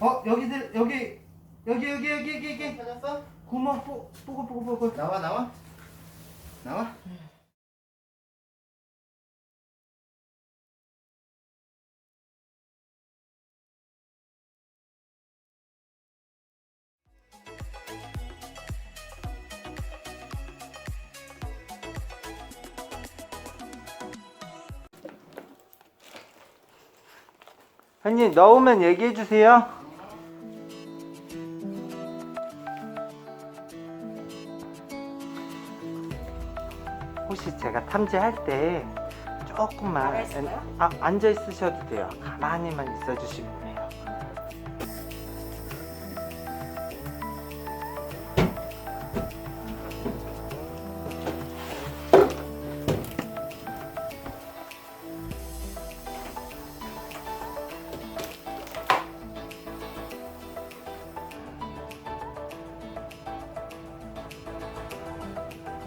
어 여기들 여기 여기 여기 여기 여기 여기 찾았어? 구멍 뽀 뽀글 뽀글 뽀글 나와 나와 나와 형님 넣으면 얘기해 주세요. 탐지 할 때 조금만? 아, 앉아 있으셔도 돼요. 가만히만 있어 주시면 돼요.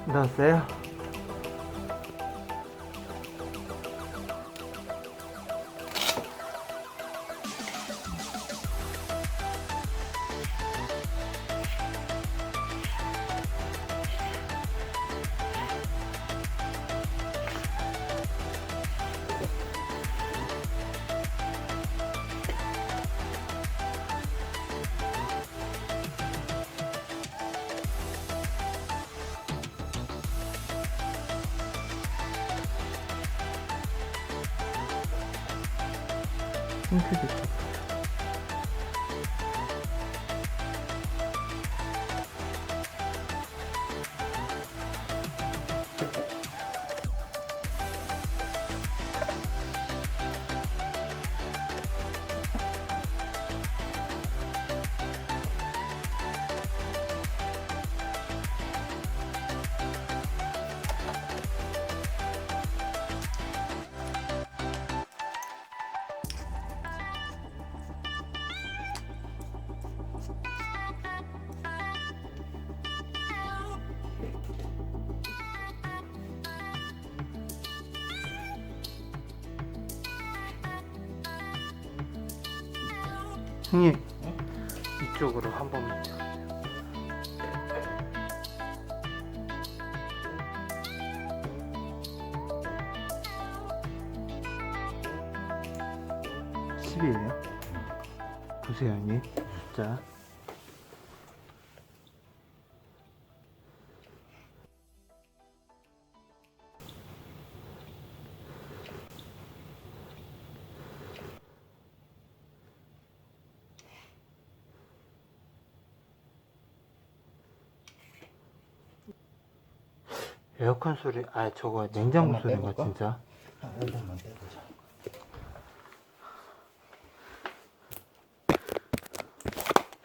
넣었어요? 핑크색 형님. 이쪽으로 한 번만 십이에요? 보세요 형님? 숫자 에어컨 소리 아 저거 냉장고 소리인가 빼볼까? 진짜 한 5분만 빼보자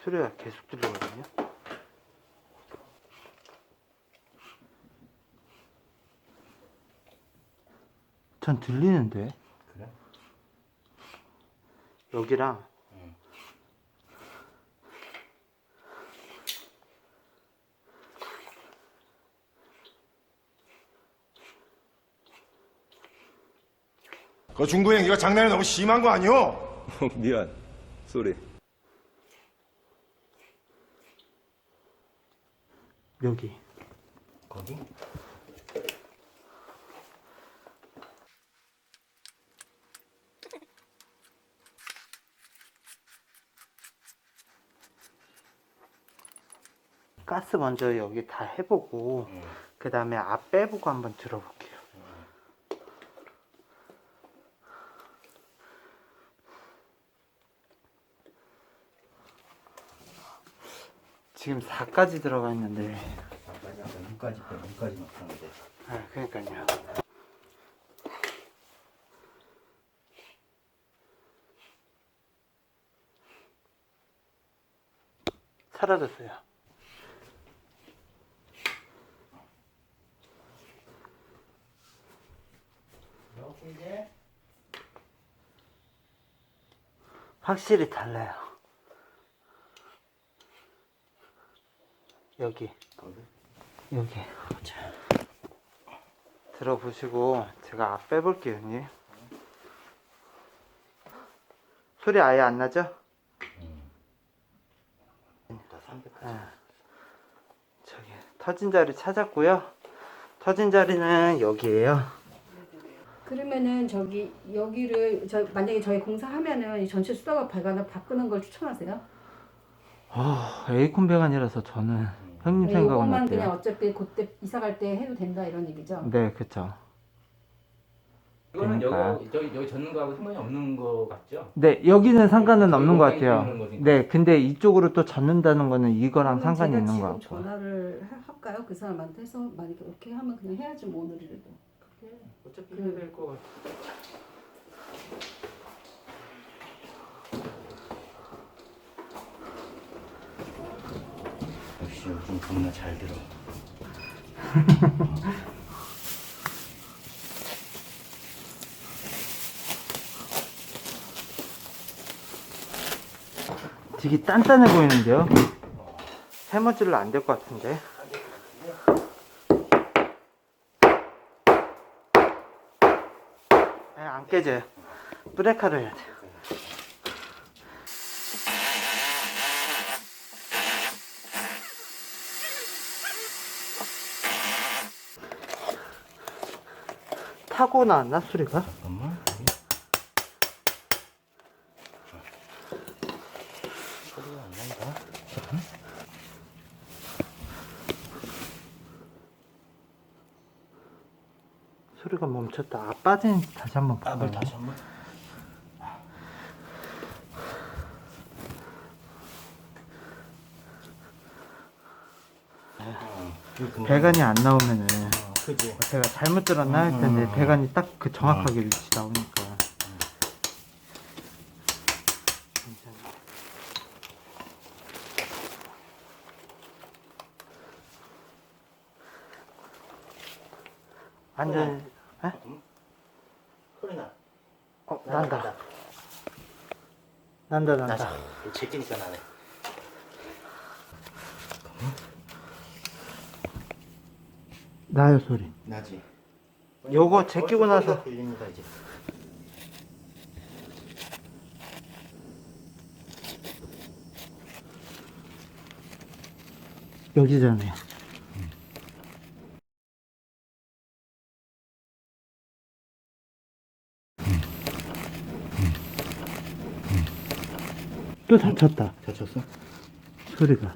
소리가 계속 들리거든요 전 들리는데 그래? 여기랑 그 중구 행기가 장난이 너무 심한 거 아니오? 미안. 쏘리. 여기 거기? 가스 먼저 여기 다 해보고 응. 그 다음에 앞 빼보고 한번 들어볼게요 지금 4까지 들어가 있는데. 아까지 아까 6까지 빼 6까지 막 하는데. 아 그러니까요. 사라졌어요. 이렇게 이제 확실히 달라요 여기? 여기 자, 들어보시고 제가 앞 빼볼게요 형님 소리 아예 안 나죠? 아, 저기 터진 자리 찾았고요. 터진 자리는 여기에요. 그러면은 저기 여기를 저 만약에 저희 공사하면은 이 전체 수도가 배관을 바꾸는 걸 추천하세요? 아, 에이콘 배관이라서 저는 형님 네, 생각은 이것만 그냥 어때요? 어차피 그때 이사 갈 때 해도 된다 이런 얘기죠? 네, 그쵸. 이거는 그러니까요. 여기 저기 여기 젓는 거하고 상관이 없는 거 같죠? 네, 여기는 상관은 저기 없는 것 같아요. 네, 근데 이쪽으로 또 젖는다는 거는 이거랑 그러면 상관이 제가 있는 지금 것 같고. 전화를 하- 할까요? 그 사람한테 해서 만약에 오케이 하면 그냥 해야지 뭐 오늘이라도. 어차피 해야 될거 같아. 역시 요즘 겁나 잘 들어. 되게 단단해 보이는데요? 해머질로 안 될 것 같은데. 네, 안 깨져요. 브레이크를 해야 돼 타고 나왔나 소리가? 잠깐만. 소리가 안 난다. 소리가 멈췄다. 아 빠진 다시 한번 압을 볼까요? 다시 한번. 배관이 안 나오면은 어, 그지. 제가 잘못 들었나 할 텐데 음. 배관이 딱 그 정확하게 위치 나오니까 완전 에? 소리 나. 어 난다 난다 난다 나자. 제끼니까 나네. 나요 소리 나지. 요거 제끼고 나서 들립니다 이제. 여기잖아요 또 다쳤다 다쳤어? 소리가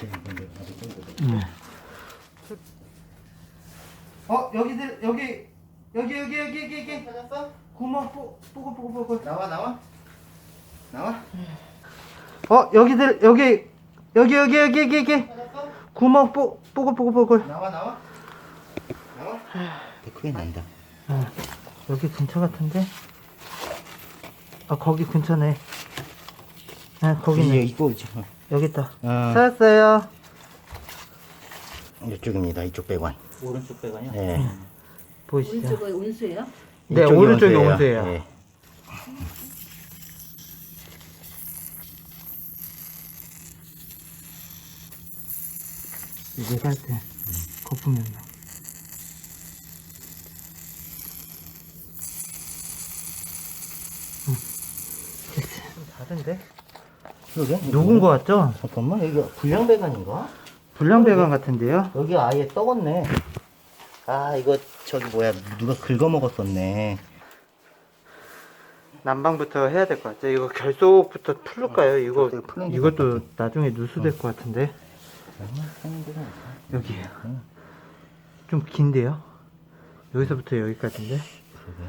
한번 내가 아주 좀 네. 어 여기들 여기 여기 여기 여기 여기 여기 찾았어? 구멍 뽀 뽀고 뽀고 뽀고 나와 나와. 나와. 어 여기들 여기 여기 여기 여기 여기 여기 찾았어? 구멍 뽀 뽀고 뽀고 뽀고 나와 나와. 나와. 더 크게 난다. 어, 여기 근처 같은데 아 거기 근처네 아 거기네 이거 어. 여기 있다 아. 찾았어요 이쪽입니다. 이쪽 배관. 오른쪽 배관이요? 네. 보이시죠 오른쪽은 운수예요? 네 이쪽이 오른쪽이 온수예요. 온수예요 네. 이제 갈때 거품이 나 응. 됐어. 좀 다른데? 그러게. 녹은 거 같죠? 잠깐만 여기 불량 배관인가? 불량 배관 같은데요? 여기 아예 떡었네. 아 이거 저기 뭐야 누가 긁어 먹었었네. 난방부터 해야 될 것 같아요. 이거 결속부터 풀을까요? 이거 결속 푸는 게 이것도 나중에 누수될 것 같은데. 여기에요. 좀 긴데요? 여기서부터 여기까지인데? 그러게.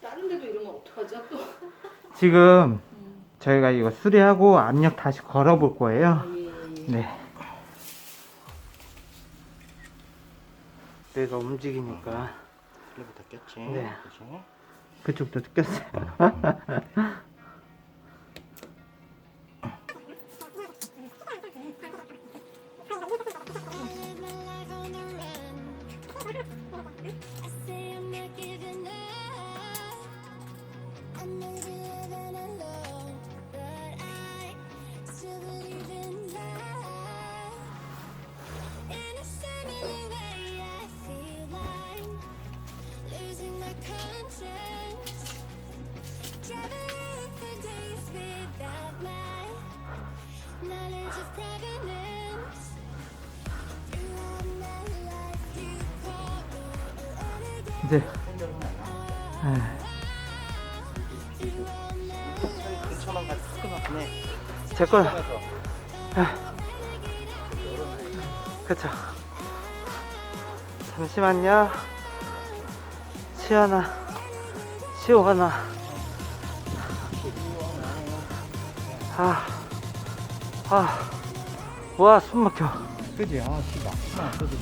다른 어떡하죠? 또. 지금 저희가 이거 수리하고 압력 다시 걸어볼 거예요. 예, 예. 네. 내가 움직이니까 여기 다 꼈지. 네. 그치? 그쪽도 꼈어요. Me again. 이제 근처만 가도 크구나. 제 거. 그쵸. 잠시만요. 시원아, 시원아. 아, 아, 와, 숨 막혀. 그지? 아, 씨, 안 써도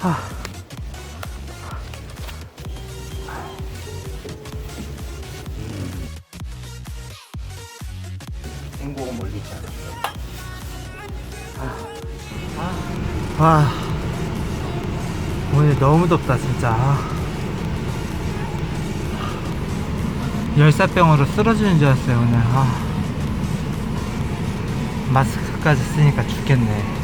아, 행복은 멀리 있지 않아. 와, 오늘 너무 덥다, 진짜. 열사병으로 쓰러지는 줄 알았어요, 오늘. 아. 마스크까지 쓰니까 죽겠네.